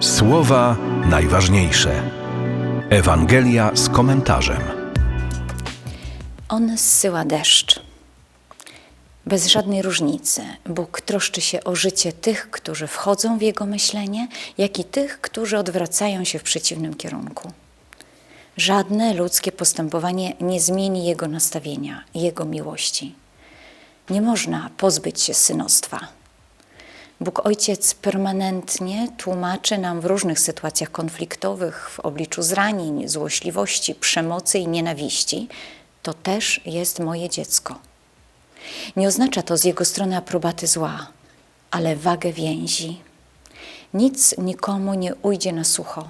Słowa najważniejsze. Ewangelia z komentarzem. On zsyła deszcz. Bez żadnej różnicy Bóg troszczy się o życie tych, którzy wchodzą w Jego myślenie, jak i tych, którzy odwracają się w przeciwnym kierunku. Żadne ludzkie postępowanie nie zmieni Jego nastawienia, Jego miłości. Nie można pozbyć się synostwa. Bóg Ojciec permanentnie tłumaczy nam w różnych sytuacjach konfliktowych, w obliczu zranień, złośliwości, przemocy i nienawiści, to też jest moje dziecko. Nie oznacza to z jego strony aprobaty zła, ale wagę więzi. Nic nikomu nie ujdzie na sucho,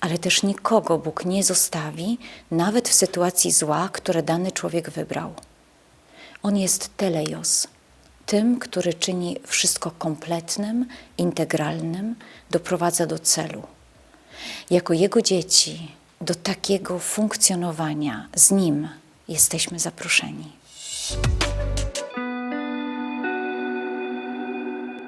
ale też nikogo Bóg nie zostawi, nawet w sytuacji zła, które dany człowiek wybrał. On jest teleios, tym, który czyni wszystko kompletnym, integralnym, doprowadza do celu. Jako Jego dzieci do takiego funkcjonowania z Nim jesteśmy zaproszeni.